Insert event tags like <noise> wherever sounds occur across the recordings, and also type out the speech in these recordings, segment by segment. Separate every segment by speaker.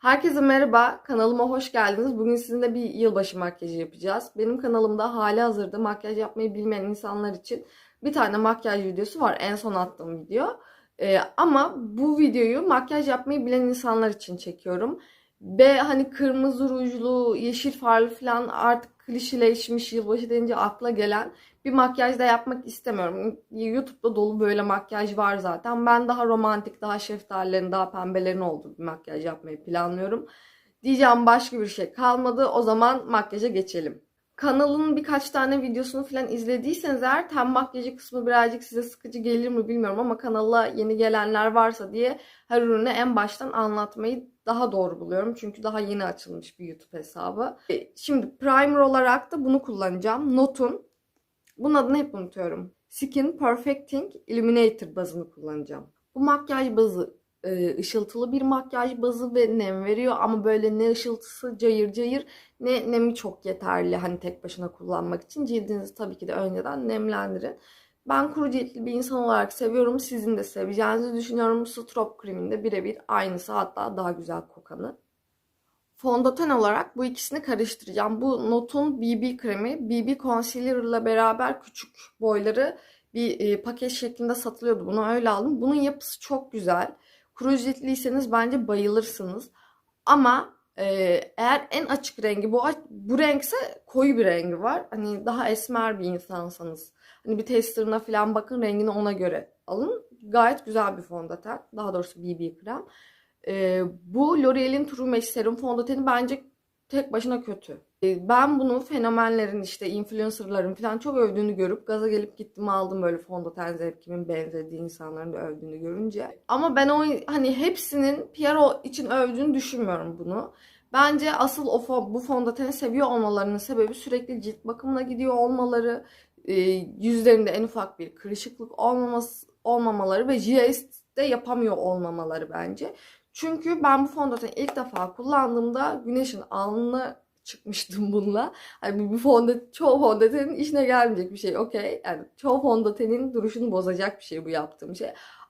Speaker 1: Herkese merhaba, kanalıma hoş geldiniz. Bugün sizinle bir yılbaşı makyajı yapacağız. Benim kanalımda hali hazırda makyaj yapmayı bilmeyen insanlar için bir tane makyaj videosu var. En son attığım video. Ee, ama bu videoyu makyaj yapmayı bilen insanlar için çekiyorum. Ve hani kırmızı rujlu, yeşil farlı falan artık klişeleşmiş yılbaşı deyince akla gelen bir makyaj da yapmak istemiyorum. YouTube'da dolu böyle makyaj var zaten. Ben daha romantik, daha şeftalilerin, daha pembelerin olduğu bir makyaj yapmayı planlıyorum. Diyeceğim başka bir şey kalmadı. O zaman makyaja geçelim. Kanalın birkaç tane videosunu falan izlediyseniz eğer ten makyajı kısmı birazcık size sıkıcı gelir mi bilmiyorum ama kanala yeni gelenler varsa diye her ürünü en baştan anlatmayı daha doğru buluyorum. Çünkü daha yeni açılmış bir YouTube hesabı. E, Şimdi primer olarak da bunu kullanacağım. Notun bunun adını hep unutuyorum. Skin Perfecting Illuminator bazını kullanacağım. Bu makyaj bazı e, ışıltılı bir makyaj bazı ve nem veriyor ama böyle ne ışıltısı cayır cayır ne nemi çok yeterli hani tek başına kullanmak için cildinizi tabii ki de önceden nemlendirin. Ben kuru ciltli bir insan olarak seviyorum. Sizin de seveceğinizi düşünüyorum. Strop kreminde birebir aynısı hatta daha güzel kokanı. Fondöten olarak bu ikisini karıştıracağım. Bu Notun BB kremi, BB Concealer ile beraber küçük boyları bir e, paket şeklinde satılıyordu. Bunu öyle aldım. Bunun yapısı çok güzel. Kuru bence bayılırsınız. Ama e, eğer en açık rengi bu bu renkse koyu bir rengi var. Hani daha esmer bir insansanız. Hani bir testerına falan bakın rengini ona göre alın. Gayet güzel bir fondöten. Daha doğrusu BB krem. Ee, bu L'Oreal'in True Match Serum fondöteni bence tek başına kötü. Ee, ben bunu fenomenlerin işte influencerların falan çok övdüğünü görüp gaza gelip gittim aldım böyle fondöten zevkimin benzediği insanların da övdüğünü görünce. Ama ben o hani hepsinin PR için övdüğünü düşünmüyorum bunu. Bence asıl o bu fondöteni seviyor olmalarının sebebi sürekli cilt bakımına gidiyor olmaları, e, yüzlerinde en ufak bir kırışıklık olmaması olmamaları ve GS'de yapamıyor olmamaları bence. Çünkü ben bu fondöteni ilk defa kullandığımda güneşin alnına çıkmıştım bununla. Hani bir fondöten, çoğu fondötenin işine gelmeyecek bir şey. Okey. Yani çoğu fondötenin duruşunu bozacak bir şey bu yaptığım şey.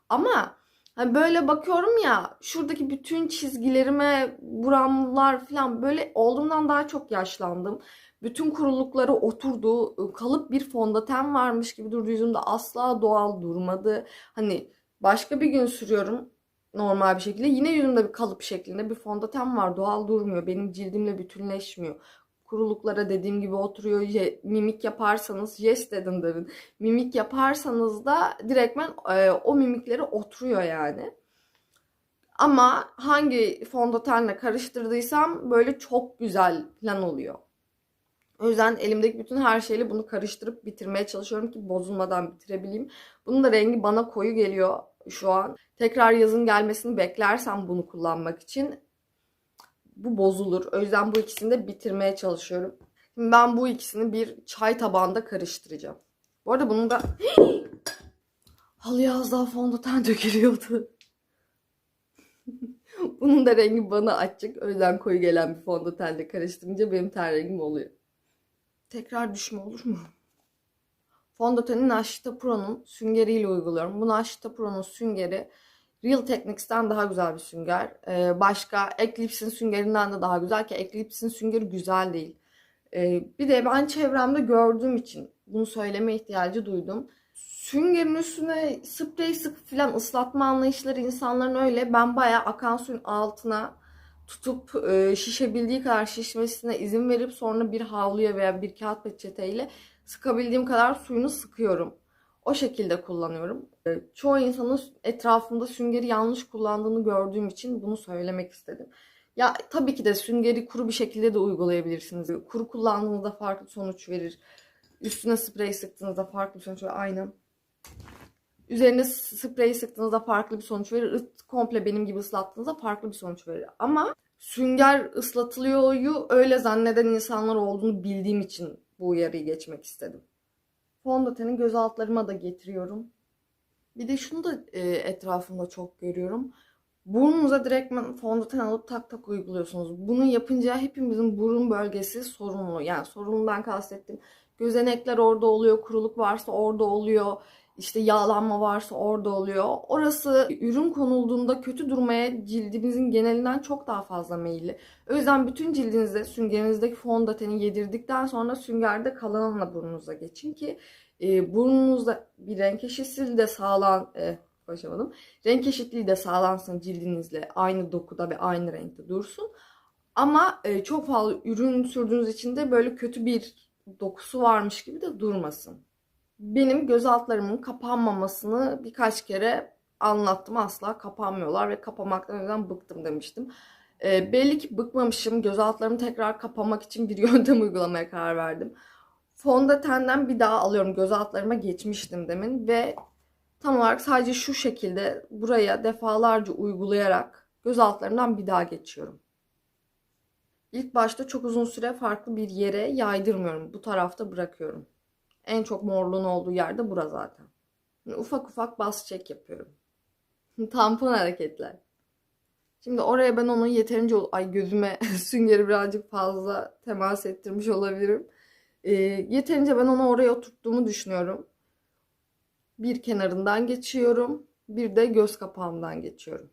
Speaker 1: Ama hani böyle bakıyorum ya şuradaki bütün çizgilerime buramlar falan böyle olduğumdan daha çok yaşlandım. Bütün kurulukları oturdu. Kalıp bir fondöten varmış gibi durdu yüzümde asla doğal durmadı. Hani başka bir gün sürüyorum normal bir şekilde. Yine yüzümde bir kalıp şeklinde bir fondöten var. Doğal durmuyor. Benim cildimle bütünleşmiyor. Kuruluklara dediğim gibi oturuyor. Ye, mimik yaparsanız, yes dedim dedim. Mimik yaparsanız da direktmen e, o mimikleri oturuyor yani. Ama hangi fondötenle karıştırdıysam böyle çok güzel falan oluyor. O yüzden elimdeki bütün her şeyle bunu karıştırıp bitirmeye çalışıyorum ki bozulmadan bitirebileyim. Bunun da rengi bana koyu geliyor şu an. Tekrar yazın gelmesini beklersem bunu kullanmak için bu bozulur. O yüzden bu ikisini de bitirmeye çalışıyorum. Şimdi ben bu ikisini bir çay tabağında karıştıracağım. Bu arada bunun da <gasps> halıya az daha fondöten dökülüyordu. <laughs> bunun da rengi bana açık. O yüzden koyu gelen bir fondötenle karıştırınca benim ten rengim oluyor. Tekrar düşme olur mu? Fondöteni Nashita Pro'nun süngeriyle uyguluyorum. Bu Nashita Pro'nun süngeri Real Techniques'ten daha güzel bir sünger. Ee, başka Eclipse'in süngerinden de daha güzel ki Eclipse'in süngeri güzel değil. Ee, bir de ben çevremde gördüğüm için bunu söyleme ihtiyacı duydum. Süngerin üstüne sprey sık filan ıslatma anlayışları insanların öyle. Ben bayağı akan suyun altına tutup e, şişebildiği kadar şişmesine izin verip sonra bir havluya veya bir kağıt peçeteyle sıkabildiğim kadar suyunu sıkıyorum. O şekilde kullanıyorum. E, çoğu insanın etrafımda süngeri yanlış kullandığını gördüğüm için bunu söylemek istedim. Ya tabii ki de süngeri kuru bir şekilde de uygulayabilirsiniz. Kuru kullandığınızda farklı sonuç verir. Üstüne sprey sıktığınızda farklı bir sonuç verir. Aynen. Üzerine sprey sıktığınızda farklı bir sonuç verir. Komple benim gibi ıslattığınızda farklı bir sonuç verir. Ama sünger ıslatılıyoryu öyle zanneden insanlar olduğunu bildiğim için bu uyarıyı geçmek istedim. Fondöteni göz altlarıma da getiriyorum. Bir de şunu da e, etrafımda çok görüyorum. Burnunuza direktmen fondöten alıp tak tak uyguluyorsunuz. Bunu yapınca hepimizin burun bölgesi sorunlu. Yani sorunundan kastettim. Gözenekler orada oluyor, kuruluk varsa orada oluyor. İşte yağlanma varsa orada oluyor. Orası ürün konulduğunda kötü durmaya cildimizin genelinden çok daha fazla meyilli. O yüzden bütün cildinize süngerinizdeki fondöteni yedirdikten sonra süngerde kalanla burnunuza geçin ki e, burnunuzda bir renk eşitsizliği de sağlan e, konuşamadım. Renk eşitliği de sağlansın cildinizle aynı dokuda ve aynı renkte dursun. Ama e, çok fazla ürün sürdüğünüz için de böyle kötü bir dokusu varmış gibi de durmasın. Benim göz altlarımın kapanmamasını birkaç kere anlattım. Asla kapanmıyorlar ve kapamaktan yüzden bıktım demiştim. E, belli ki bıkmamışım. Göz altlarımı tekrar kapamak için bir <laughs> yöntem uygulamaya karar verdim. Fondötenden bir daha alıyorum. Göz altlarıma geçmiştim demin ve tam olarak sadece şu şekilde buraya defalarca uygulayarak göz altlarından bir daha geçiyorum. İlk başta çok uzun süre farklı bir yere yaydırmıyorum. Bu tarafta bırakıyorum. En çok morluğun olduğu yerde bura zaten. Yani ufak ufak bas çek yapıyorum. <laughs> Tampon hareketler. Şimdi oraya ben onu yeterince ay gözüme <laughs> süngeri birazcık fazla temas ettirmiş olabilirim. Ee, yeterince ben onu oraya oturttuğumu düşünüyorum. Bir kenarından geçiyorum. Bir de göz kapağımdan geçiyorum.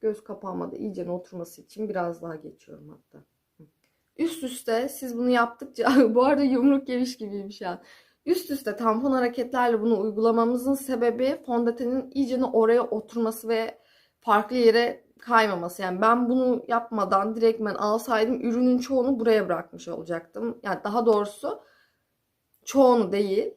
Speaker 1: Göz kapağıma da iyice oturması için biraz daha geçiyorum hatta. Üst üste siz bunu yaptıkça <laughs> bu arada yumruk yemiş gibiyim şu. Üst üste tampon hareketlerle bunu uygulamamızın sebebi fondötenin iyice oraya oturması ve farklı yere kaymaması. Yani ben bunu yapmadan direktmen alsaydım ürünün çoğunu buraya bırakmış olacaktım. Yani daha doğrusu çoğunu değil.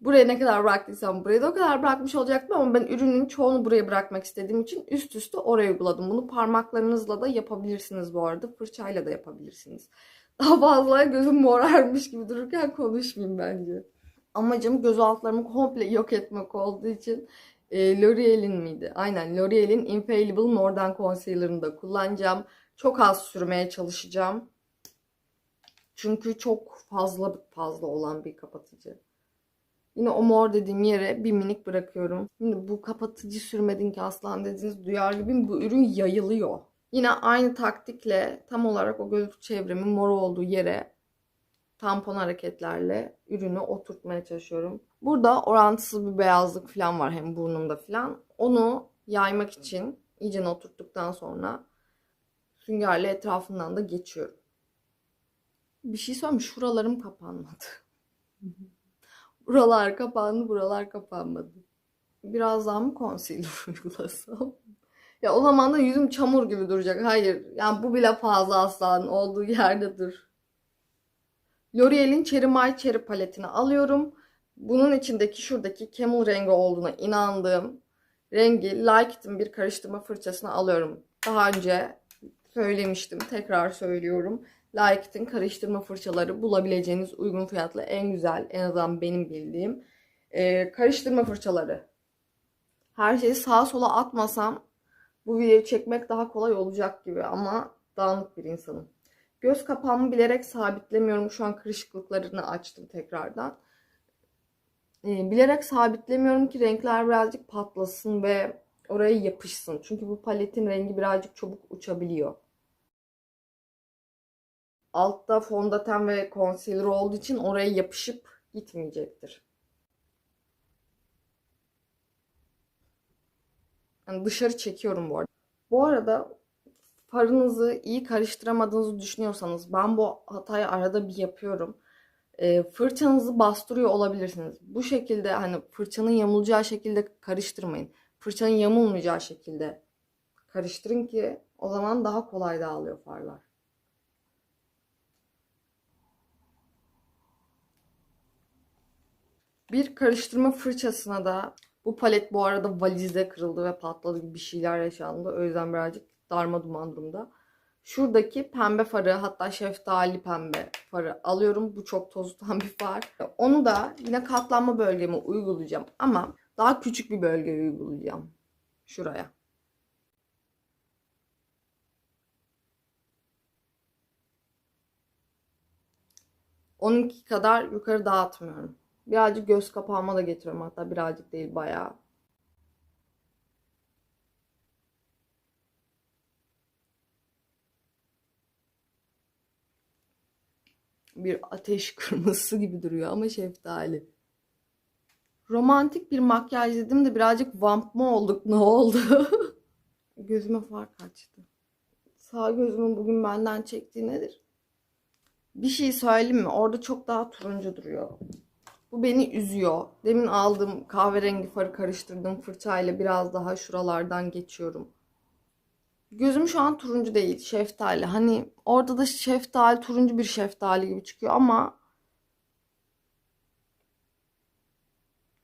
Speaker 1: Buraya ne kadar bıraktıysam buraya da o kadar bırakmış olacaktım ama ben ürünün çoğunu buraya bırakmak istediğim için üst üste oraya uyguladım. Bunu parmaklarınızla da yapabilirsiniz bu arada. Fırçayla da yapabilirsiniz. <laughs> Daha fazla gözüm morarmış gibi dururken konuşmayayım bence. Amacım göz altlarımı komple yok etmek olduğu için e, L'Oreal'in miydi? Aynen L'Oreal'in Infallible Mordant Concealer'ını da kullanacağım. Çok az sürmeye çalışacağım. Çünkü çok fazla fazla olan bir kapatıcı. Yine o mor dediğim yere bir minik bırakıyorum. Şimdi bu kapatıcı sürmedin ki aslan dediğiniz duyar gibiyim. Bu ürün yayılıyor. Yine aynı taktikle tam olarak o göz çevremin mor olduğu yere tampon hareketlerle ürünü oturtmaya çalışıyorum. Burada orantısız bir beyazlık falan var hem burnumda falan. Onu yaymak için iyice oturttuktan sonra süngerle etrafından da geçiyorum. Bir şey söyleyeyim şuralarım kapanmadı. Buralar kapandı, buralar kapanmadı. Biraz daha mı concealer <laughs> uygulasam? Ya o zaman da yüzüm çamur gibi duracak. Hayır. Yani bu bile fazla aslan olduğu yerde dur. L'Oreal'in Cherry My Cherry paletini alıyorum. Bunun içindeki şuradaki camel rengi olduğuna inandığım rengi Like bir karıştırma fırçasına alıyorum. Daha önce söylemiştim. Tekrar söylüyorum. Like karıştırma fırçaları bulabileceğiniz uygun fiyatlı en güzel en azından benim bildiğim e, karıştırma fırçaları. Her şeyi sağa sola atmasam bu videoyu çekmek daha kolay olacak gibi ama dağınık bir insanım. Göz kapağımı bilerek sabitlemiyorum. Şu an kırışıklıklarını açtım tekrardan. Ee, bilerek sabitlemiyorum ki renkler birazcık patlasın ve oraya yapışsın. Çünkü bu paletin rengi birazcık çabuk uçabiliyor. Altta fondöten ve concealer olduğu için oraya yapışıp gitmeyecektir. Yani dışarı çekiyorum bu arada. Bu arada farınızı iyi karıştıramadığınızı düşünüyorsanız ben bu hatayı arada bir yapıyorum. E, fırçanızı bastırıyor olabilirsiniz. Bu şekilde hani fırçanın yamulacağı şekilde karıştırmayın. Fırçanın yamulmayacağı şekilde karıştırın ki o zaman daha kolay dağılıyor farlar. Bir karıştırma fırçasına da bu palet bu arada valizde kırıldı ve patladı gibi bir şeyler yaşandı. O yüzden birazcık darma duman durumda. Şuradaki pembe farı hatta şeftali pembe farı alıyorum. Bu çok tozlutan bir far. Onu da yine katlanma bölgeme uygulayacağım. Ama daha küçük bir bölgeye uygulayacağım. Şuraya. Onunki kadar yukarı dağıtmıyorum. Birazcık göz kapağıma da getiriyorum. Hatta birazcık değil bayağı. bir ateş <laughs> kırmızısı gibi duruyor ama şeftali. Romantik bir makyaj dedim de birazcık vamp mı olduk ne oldu? <laughs> Gözüme far kaçtı. Sağ gözümün bugün benden çektiği nedir? Bir şey söyleyeyim mi? Orada çok daha turuncu duruyor. Bu beni üzüyor. Demin aldığım kahverengi farı karıştırdığım fırçayla biraz daha şuralardan geçiyorum. Gözüm şu an turuncu değil, şeftali. Hani orada da şeftali, turuncu bir şeftali gibi çıkıyor ama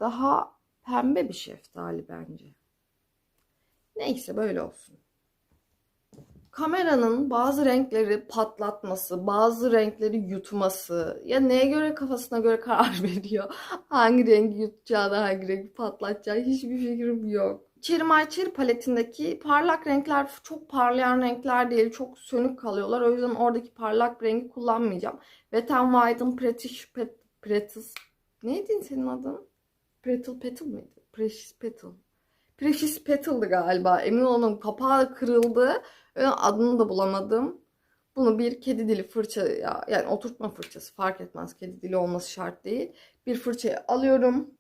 Speaker 1: daha pembe bir şeftali bence. Neyse böyle olsun. Kameranın bazı renkleri patlatması, bazı renkleri yutması ya neye göre kafasına göre <laughs> karar veriyor. Hangi rengi yutacağını, hangi rengi patlatacağı hiçbir fikrim yok. Cherry paletindeki parlak renkler çok parlayan renkler değil. Çok sönük kalıyorlar. O yüzden oradaki parlak rengi kullanmayacağım. Wet n Wild'ın Precious Pet, Precious neydi senin adın? Pretzel Petal mıydı? Precious Petal. Precious Petal'dı galiba. Emin olamadım. Kapağı kırıldı. Adını da bulamadım. Bunu bir kedi dili fırçaya yani oturtma fırçası fark etmez. Kedi dili olması şart değil. Bir fırçayı alıyorum.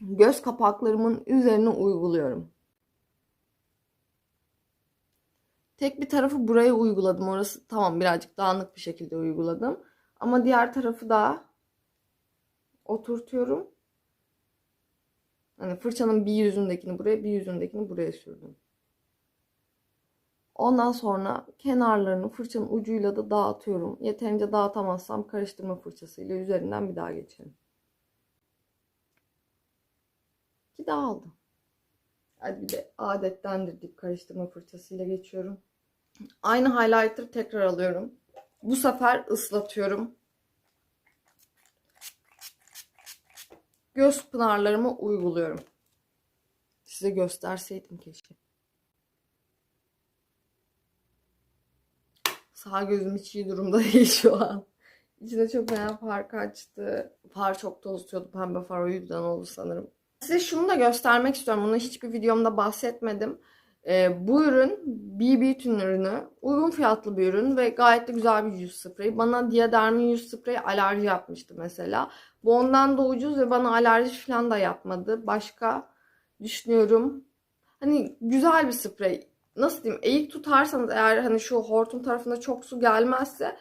Speaker 1: Göz kapaklarımın üzerine uyguluyorum. Tek bir tarafı buraya uyguladım. Orası tamam birazcık dağınık bir şekilde uyguladım. Ama diğer tarafı da oturtuyorum. Hani fırçanın bir yüzündekini buraya, bir yüzündekini buraya sürdüm. Ondan sonra kenarlarını fırçanın ucuyla da dağıtıyorum. Yeterince dağıtamazsam karıştırma fırçasıyla üzerinden bir daha geçerim. Ki dağıldı. Hadi bir de adettendir deyip karıştırma fırçasıyla geçiyorum. Aynı highlighter tekrar alıyorum. Bu sefer ıslatıyorum. Göz pınarlarıma uyguluyorum. Size gösterseydim keşke. Sağ gözüm hiç iyi durumda <laughs> değil şu an. İçine çok fena far kaçtı. Far çok toz tutuyordu. Pembe far o yüzden oldu sanırım. Size şunu da göstermek istiyorum. Bunu hiçbir videomda bahsetmedim. Ee, bu ürün BB Tün ürünü. Uygun fiyatlı bir ürün ve gayet de güzel bir yüz spreyi. Bana Diadermin yüz spreyi alerji yapmıştı mesela. Bu ondan da ucuz ve bana alerji falan da yapmadı. Başka düşünüyorum. Hani güzel bir sprey. Nasıl diyeyim? Eğik tutarsanız eğer hani şu hortum tarafında çok su gelmezse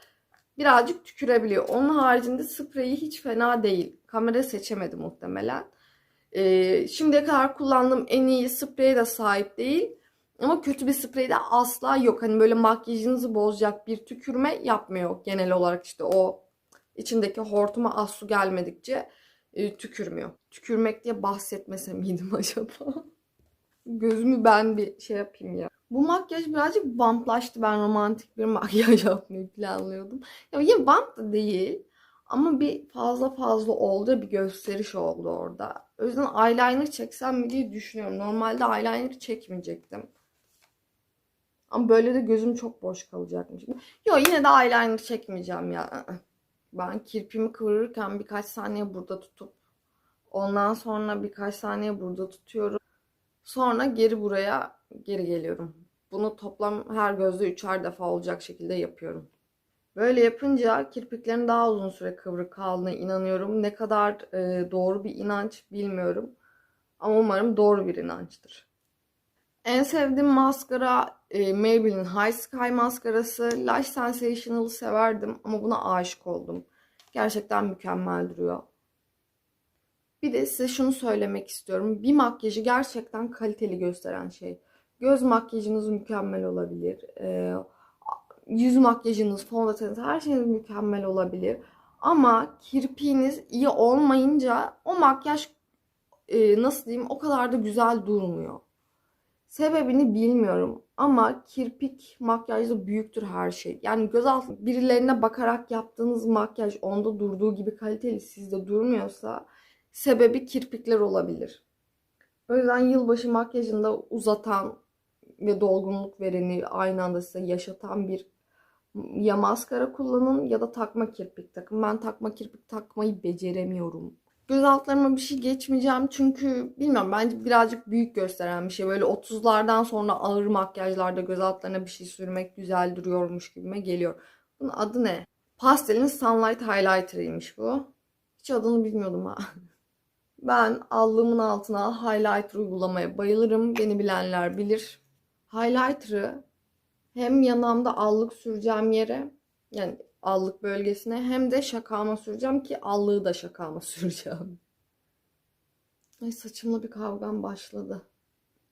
Speaker 1: birazcık tükürebiliyor. Onun haricinde spreyi hiç fena değil. Kamera seçemedi muhtemelen. Ee, şimdiye kadar kullandığım en iyi spreye de sahip değil. Ama kötü bir sprey de asla yok. Hani böyle makyajınızı bozacak bir tükürme yapmıyor. Genel olarak işte o içindeki hortuma az su gelmedikçe e, tükürmüyor. Tükürmek diye bahsetmese miydim <laughs> acaba? Gözümü ben bir şey yapayım ya. Bu makyaj birazcık bamplaştı. Ben romantik bir <laughs> makyaj yapmayı planlıyordum. Ya yine bamp da değil. Ama bir fazla fazla oldu. Bir gösteriş oldu orada. O yüzden eyeliner çeksem mi diye düşünüyorum. Normalde eyeliner çekmeyecektim. Ama böyle de gözüm çok boş kalacakmış. Yok yine de eyeliner çekmeyeceğim ya. Ben kirpimi kıvırırken birkaç saniye burada tutup ondan sonra birkaç saniye burada tutuyorum. Sonra geri buraya geri geliyorum. Bunu toplam her gözde üçer defa olacak şekilde yapıyorum. Böyle yapınca kirpiklerin daha uzun süre kıvrık kaldığına inanıyorum. Ne kadar e, doğru bir inanç bilmiyorum. Ama umarım doğru bir inançtır. En sevdiğim maskara e, Maybelline High Sky maskarası. Lash Sensational'ı severdim ama buna aşık oldum. Gerçekten mükemmel duruyor. Bir de size şunu söylemek istiyorum. Bir makyajı gerçekten kaliteli gösteren şey. Göz makyajınız mükemmel olabilir. E, yüz makyajınız, fondöteniniz her şeyiniz mükemmel olabilir. Ama kirpiğiniz iyi olmayınca o makyaj e, nasıl diyeyim o kadar da güzel durmuyor. Sebebini bilmiyorum ama kirpik makyajda büyüktür her şey. Yani gözaltı birilerine bakarak yaptığınız makyaj onda durduğu gibi kaliteli sizde durmuyorsa sebebi kirpikler olabilir. O yüzden yılbaşı makyajında uzatan ve dolgunluk vereni aynı anda size yaşatan bir ya maskara kullanın ya da takma kirpik takın. Ben takma kirpik takmayı beceremiyorum. Göz altlarıma bir şey geçmeyeceğim çünkü bilmiyorum bence birazcık büyük gösteren bir şey. Böyle 30'lardan sonra ağır makyajlarda göz altlarına bir şey sürmek güzel duruyormuş gibime geliyor. Bunun adı ne? Pastel'in Sunlight Highlighter'ıymış bu. Hiç adını bilmiyordum ha. <laughs> Ben allığımın altına highlighter uygulamaya bayılırım. Beni bilenler bilir. Highlighter'ı hem yanağımda allık süreceğim yere yani allık bölgesine hem de şakağıma süreceğim ki allığı da şakağıma <laughs> süreceğim. Ay saçımla bir kavgam başladı.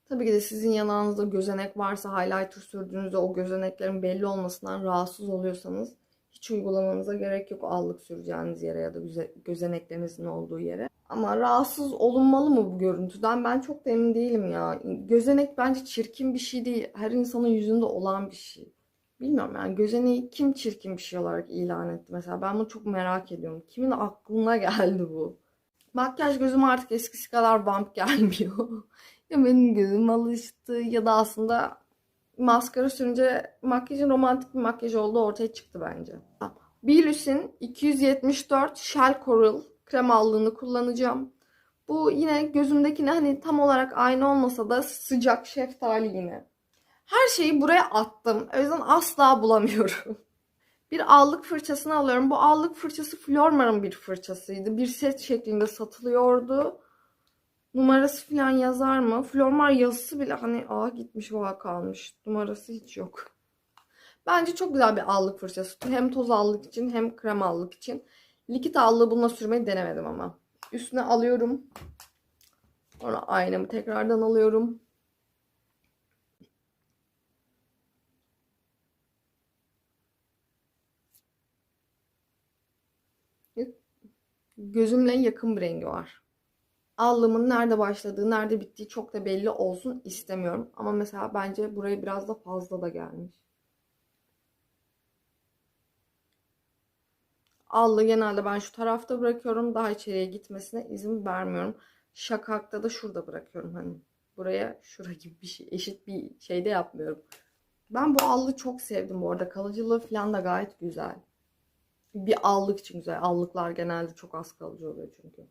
Speaker 1: Tabii ki de sizin yanağınızda gözenek varsa highlighter sürdüğünüzde o gözeneklerin belli olmasından rahatsız oluyorsanız hiç uygulamanıza gerek yok allık süreceğiniz yere ya da gözeneklerinizin olduğu yere. Ama rahatsız olunmalı mı bu görüntüden? Ben çok da emin değilim ya. Gözenek bence çirkin bir şey değil. Her insanın yüzünde olan bir şey. Bilmiyorum yani gözeneği kim çirkin bir şey olarak ilan etti mesela. Ben bunu çok merak ediyorum. Kimin aklına <laughs> geldi bu? Makyaj gözüm artık eskisi kadar vamp gelmiyor. <laughs> ya benim gözüm alıştı ya da aslında maskara sürünce makyajın romantik bir makyaj olduğu ortaya çıktı bence. Bilus'in 274 Shell Coral krem allığını kullanacağım. Bu yine gözümdekine hani tam olarak aynı olmasa da sıcak şeftali yine. Her şeyi buraya attım. O yüzden asla bulamıyorum. <laughs> Bir allık fırçasını alıyorum. Bu allık fırçası Flormar'ın bir fırçasıydı. Bir set şeklinde satılıyordu. Numarası falan yazar mı? Flormar yazısı bile hani aa gitmiş vaka kalmış. Numarası hiç yok. Bence çok güzel bir allık fırçası. Hem toz allık için hem krem allık için. Likit allığı bununla sürmeyi denemedim ama. Üstüne alıyorum. Sonra aynamı tekrardan alıyorum. Gözümle yakın bir rengi var. Allığımın nerede başladığı, nerede bittiği çok da belli olsun istemiyorum. Ama mesela bence buraya biraz da fazla da gelmiş. Allı genelde ben şu tarafta bırakıyorum. Daha içeriye gitmesine izin vermiyorum. Şakakta da şurada bırakıyorum hani. Buraya şura gibi bir şey. Eşit bir şeyde yapmıyorum. Ben bu allı çok sevdim bu arada. Kalıcılığı falan da gayet güzel. Bir allık için güzel. Allıklar genelde çok az kalıcı oluyor çünkü.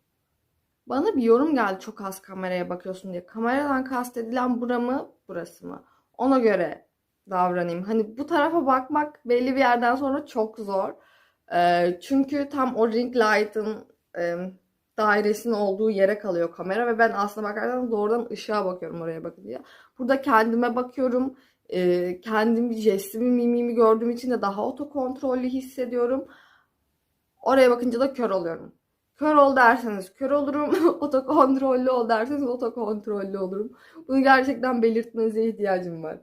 Speaker 1: Bana bir yorum geldi çok az kameraya bakıyorsun diye. Kameradan kastedilen bura mı burası mı? Ona göre davranayım. Hani bu tarafa bakmak belli bir yerden sonra çok zor. Ee, çünkü tam o ring light'ın e, dairesinin olduğu yere kalıyor kamera ve ben aslında bakarsan doğrudan ışığa bakıyorum oraya bakınca. Burada kendime bakıyorum. E, kendim jestimi, mimimi gördüğüm için de daha otokontrollü hissediyorum. Oraya bakınca da kör oluyorum. Kör ol derseniz kör olurum. <laughs> otokontrollü ol derseniz otokontrollü olurum. Bunu gerçekten belirtmenize ihtiyacım var.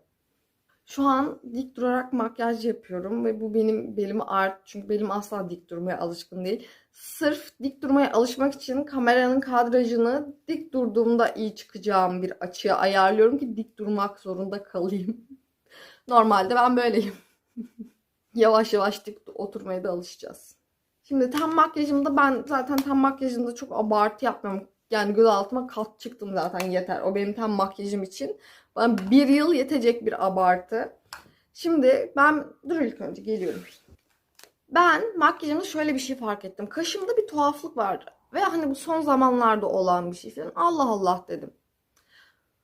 Speaker 1: Şu an dik durarak makyaj yapıyorum ve bu benim belimi art çünkü belim asla dik durmaya alışkın değil. Sırf dik durmaya alışmak için kameranın kadrajını dik durduğumda iyi çıkacağım bir açıya ayarlıyorum ki dik durmak zorunda kalayım. <laughs> Normalde ben böyleyim. <laughs> yavaş yavaş dik oturmaya da alışacağız. Şimdi tam makyajımda ben zaten tam makyajımda çok abartı yapmıyorum. Yani göz altıma kat çıktım zaten yeter. O benim tam makyajım için. Bana bir yıl yetecek bir abartı. Şimdi ben dur ilk önce geliyorum. Ben makyajımda şöyle bir şey fark ettim. Kaşımda bir tuhaflık vardı. Ve hani bu son zamanlarda olan bir şey falan. Allah Allah dedim.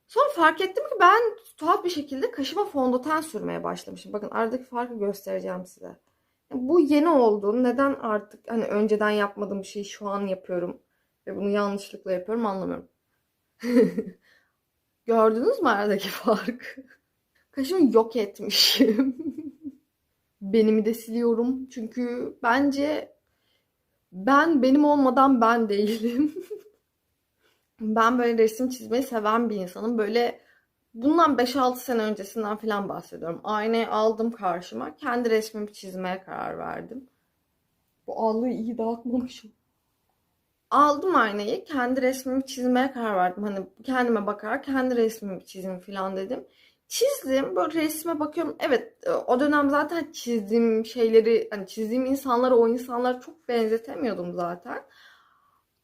Speaker 1: Sonra fark ettim ki ben tuhaf bir şekilde kaşıma fondöten sürmeye başlamışım. Bakın aradaki farkı göstereceğim size. Bu yeni oldu. Neden artık hani önceden yapmadığım bir şeyi şu an yapıyorum ve bunu yanlışlıkla yapıyorum anlamıyorum. <laughs> Gördünüz mü aradaki <laughs> fark? Kaşımı yok etmişim. Benimi de siliyorum. Çünkü bence ben benim olmadan ben değilim. <laughs> ben böyle resim çizmeyi seven bir insanım. Böyle bundan 5-6 sene öncesinden falan bahsediyorum. Aynayı aldım karşıma. Kendi resmimi çizmeye karar verdim. Bu allığı iyi dağıtmamışım aldım aynayı. Kendi resmimi çizmeye karar verdim. Hani kendime bakarak kendi resmimi çizeyim falan dedim. Çizdim. Böyle resme bakıyorum. Evet e, o dönem zaten çizdiğim şeyleri hani çizdiğim insanlara o insanlara çok benzetemiyordum zaten.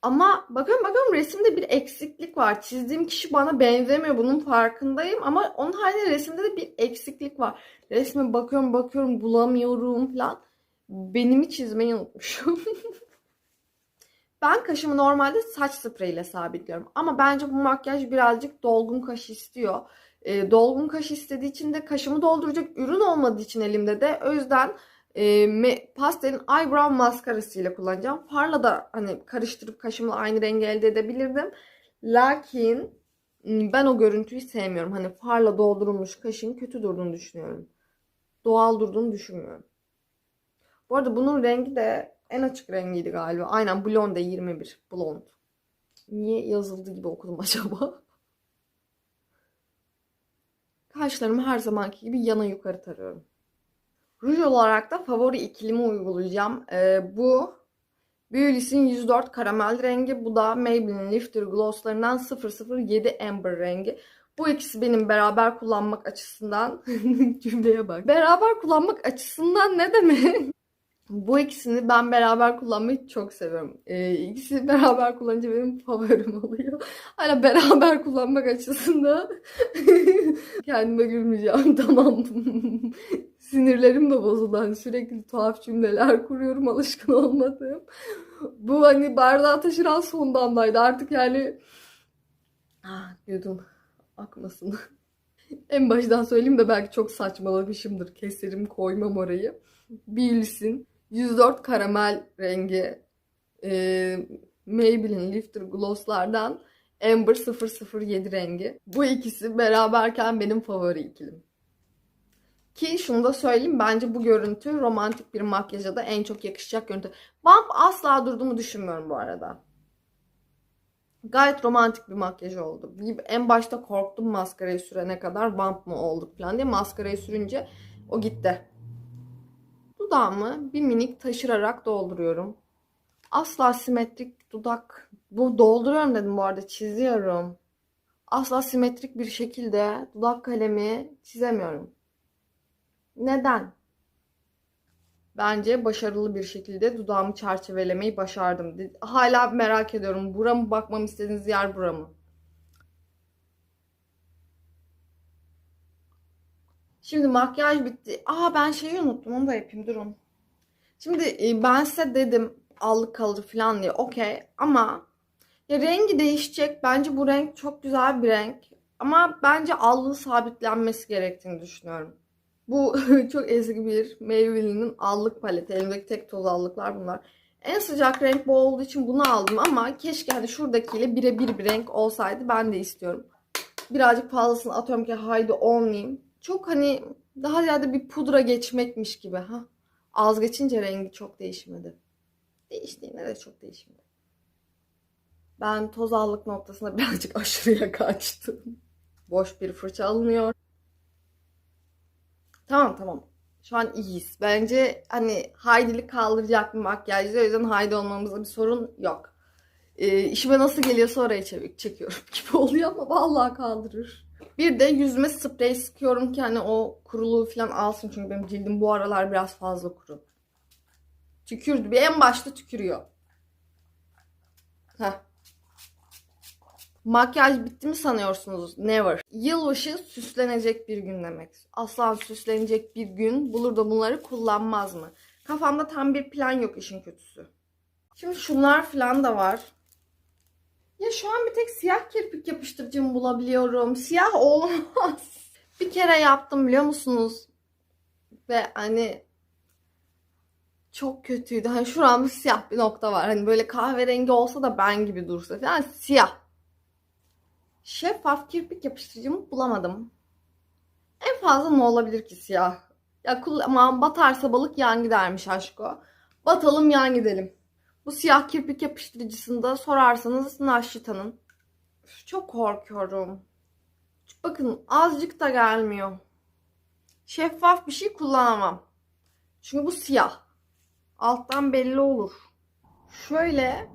Speaker 1: Ama bakıyorum bakıyorum resimde bir eksiklik var. Çizdiğim kişi bana benzemiyor. Bunun farkındayım. Ama onun halinde resimde de bir eksiklik var. Resme bakıyorum bakıyorum bulamıyorum falan. Benimi çizmeyi unutmuşum. <laughs> Ben kaşımı normalde saç spreyiyle sabitliyorum. Ama bence bu makyaj birazcık dolgun kaş istiyor. E, dolgun kaş istediği için de kaşımı dolduracak ürün olmadığı için elimde de. O yüzden E, pastelin eyebrow maskarasıyla kullanacağım. Farla da hani karıştırıp kaşımla aynı rengi elde edebilirdim. Lakin ben o görüntüyü sevmiyorum. Hani farla doldurulmuş kaşın kötü durduğunu düşünüyorum. Doğal durduğunu düşünmüyorum. Bu arada bunun rengi de en açık rengiydi galiba. Aynen Blonde 21. Blond. Niye yazıldı gibi okudum <laughs> acaba? Kaşlarımı her zamanki gibi yana yukarı tarıyorum. Ruj olarak da favori ikilimi uygulayacağım. Ee, bu Beulis'in 104 karamel rengi. Bu da Maybelline Lifter Gloss'larından 007 Amber rengi. Bu ikisi benim beraber kullanmak açısından <laughs> cümleye bak. Beraber kullanmak açısından ne demek? Bu ikisini ben beraber kullanmayı çok seviyorum. Ee, ikisi <laughs> beraber kullanınca benim favorim oluyor. Hala beraber kullanmak açısından <laughs> kendime gülmeyeceğim <laughs> tamam. Sinirlerim de bozuldu. Hani sürekli tuhaf cümleler kuruyorum alışkın olmadığım. Bu hani bardağı taşıran son damlaydı. Artık yani ah yudum akmasın. en baştan söyleyeyim de belki çok saçmalamışımdır. Keserim koymam orayı. Bills'in 104 karamel rengi e, Maybelline Lifter Gloss'lardan Amber 007 rengi. Bu ikisi beraberken benim favori ikilim. Ki şunu da söyleyeyim bence bu görüntü romantik bir makyaja da en çok yakışacak görüntü. Bump asla durduğumu düşünmüyorum bu arada. Gayet romantik bir makyaj oldu. En başta korktum maskarayı sürene kadar bump mı olduk falan diye maskarayı sürünce o gitti. Dudağımı bir minik taşırarak dolduruyorum. Asla simetrik dudak. Bu dolduruyorum dedim bu arada çiziyorum. Asla simetrik bir şekilde dudak kalemi çizemiyorum. Neden? Bence başarılı bir şekilde dudağımı çerçevelemeyi başardım. Hala merak ediyorum. Bura mı bakmamı istediğiniz yer bura Şimdi makyaj bitti. Aa ben şeyi unuttum. Onu da yapayım. Durun. Şimdi e, ben size dedim allık kalır falan diye. Okey. Ama ya rengi değişecek. Bence bu renk çok güzel bir renk. Ama bence allığı sabitlenmesi gerektiğini düşünüyorum. Bu <laughs> çok eski bir Maybelline'in allık paleti. Elimdeki tek toz allıklar bunlar. En sıcak renk bu olduğu için bunu aldım ama keşke hani şuradakiyle birebir bir renk olsaydı ben de istiyorum. Birazcık fazlasını atıyorum ki haydi olmayayım. Çok hani daha ziyade bir pudra geçmekmiş gibi. ha. Az geçince rengi çok değişmedi. Değişti yine de çok değişmedi. Ben toz allık noktasında <laughs> birazcık aşırıya kaçtım. Boş bir fırça alınıyor. Tamam tamam. Şu an iyiyiz. Bence hani Heidi'lik kaldıracak bir makyajdı. O yüzden Heidi olmamızda bir sorun yok. Ee, işime nasıl geliyorsa oraya çevik çekiyorum <laughs> gibi oluyor ama vallahi kaldırır. Bir de yüzüme sprey sıkıyorum ki hani o kuruluğu falan alsın. Çünkü benim cildim bu aralar biraz fazla kuru. Tükürdü. Bir en başta tükürüyor. Heh. Makyaj bitti mi sanıyorsunuz? Never. Yılbaşı süslenecek bir gün demek. Asla süslenecek bir gün bulur da bunları kullanmaz mı? Kafamda tam bir plan yok işin kötüsü. Şimdi şunlar falan da var. Ya şu an bir tek siyah kirpik yapıştırıcımı bulabiliyorum. Siyah olmaz. <laughs> Bir kere yaptım biliyor musunuz? Ve hani çok kötüydü. Hani şuramda siyah bir nokta var. Hani böyle kahverengi olsa da ben gibi dursa falan siyah. Şeffaf kirpik yapıştırıcımı bulamadım. En fazla ne olabilir ki siyah? Ya kul- aman batarsa balık yan gidermiş aşko. Batalım yan gidelim. Bu siyah kirpik yapıştırıcısında sorarsanız Naşita'nın. Çok korkuyorum. Bakın azıcık da gelmiyor. Şeffaf bir şey kullanamam. Çünkü bu siyah. Alttan belli olur. Şöyle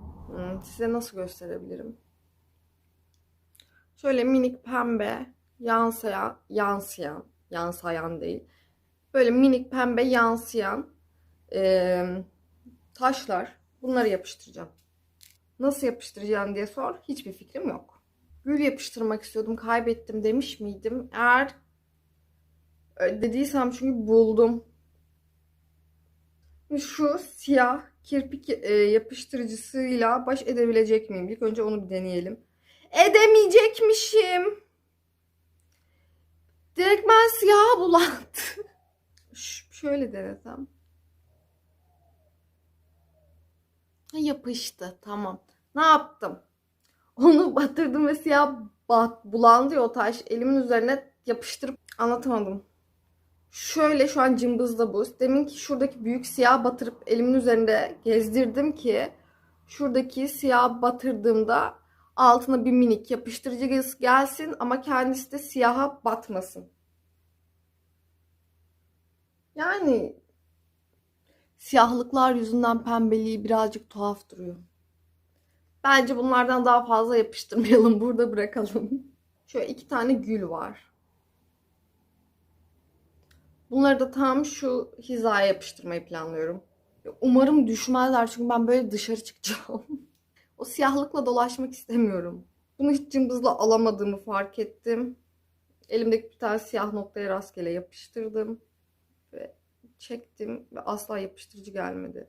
Speaker 1: size nasıl gösterebilirim? Şöyle minik pembe yansıyan, yansıyan, yansıyan değil. Böyle minik pembe yansıyan eee, taşlar. Bunları yapıştıracağım. Nasıl yapıştıracağım diye sor. Hiçbir fikrim yok. Gül yapıştırmak istiyordum. Kaybettim demiş miydim? Eğer öyle dediysem çünkü buldum. Şu siyah kirpik e, yapıştırıcısıyla baş edebilecek miyim? İlk önce onu bir deneyelim. Edemeyecekmişim. Direkt ben siyah bulandı. <laughs> Şöyle denesem. Ha, Yapıştı. Tamam. Ne yaptım? <laughs> Onu batırdım ve siyah bat, bulandı o taş. Elimin üzerine yapıştırıp anlatamadım. Şöyle şu an cımbızda bu. Demin ki şuradaki büyük siyah batırıp elimin üzerinde gezdirdim ki şuradaki siyah batırdığımda altına bir minik yapıştırıcı gel- gelsin ama kendisi de siyaha batmasın. Yani siyahlıklar yüzünden pembeliği birazcık tuhaf duruyor. Bence bunlardan daha fazla yapıştırmayalım. <laughs> Burada bırakalım. Şöyle iki tane gül var. Bunları da tam şu hizaya yapıştırmayı planlıyorum. Umarım düşmezler çünkü ben böyle dışarı çıkacağım. <laughs> O siyahlıkla dolaşmak istemiyorum. Bunu hiç cımbızla alamadığımı fark ettim. Elimdeki bir tane siyah noktaya rastgele yapıştırdım. Ve çektim ve asla yapıştırıcı gelmedi.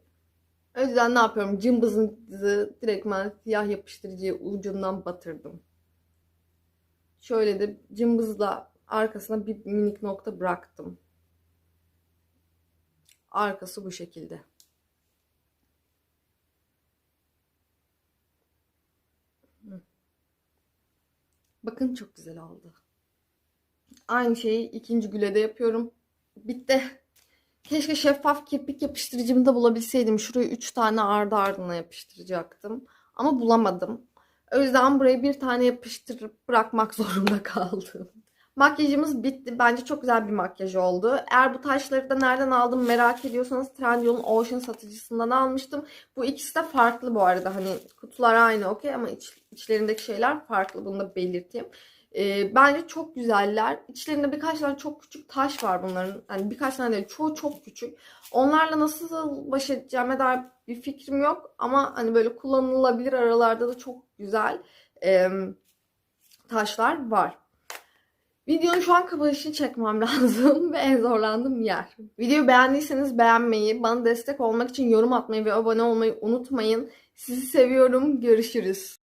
Speaker 1: O yüzden ne yapıyorum? Cımbızı direktmen siyah yapıştırıcıya ucundan batırdım. Şöyle de cımbızla arkasına bir minik nokta bıraktım. Arkası bu şekilde. Bakın çok güzel oldu. Aynı şeyi ikinci güle de yapıyorum. Bitti. Keşke şeffaf kirpik yapıştırıcımı da bulabilseydim. Şuraya 3 tane ardı ardına yapıştıracaktım. Ama bulamadım. O yüzden buraya bir tane yapıştırıp bırakmak <laughs> zorunda kaldım. Makyajımız bitti. Bence çok güzel bir makyaj oldu. Eğer bu taşları da nereden aldım merak ediyorsanız Trendyol'un Ocean satıcısından almıştım. Bu ikisi de farklı bu arada. Hani kutular aynı okey ama iç- içlerindeki şeyler farklı. Bunu da belirteyim. Ee, bence çok güzeller. İçlerinde birkaç tane çok küçük taş var bunların. Yani birkaç tane değil, çoğu çok küçük. Onlarla nasıl baş edeceğime dair bir fikrim yok. Ama hani böyle kullanılabilir aralarda da çok güzel e, taşlar var. Videonun şu an kapanışını çekmem <laughs> lazım ve en zorlandığım yer. Videoyu beğendiyseniz beğenmeyi, bana destek olmak için yorum atmayı ve abone olmayı unutmayın. Sizi seviyorum. Görüşürüz.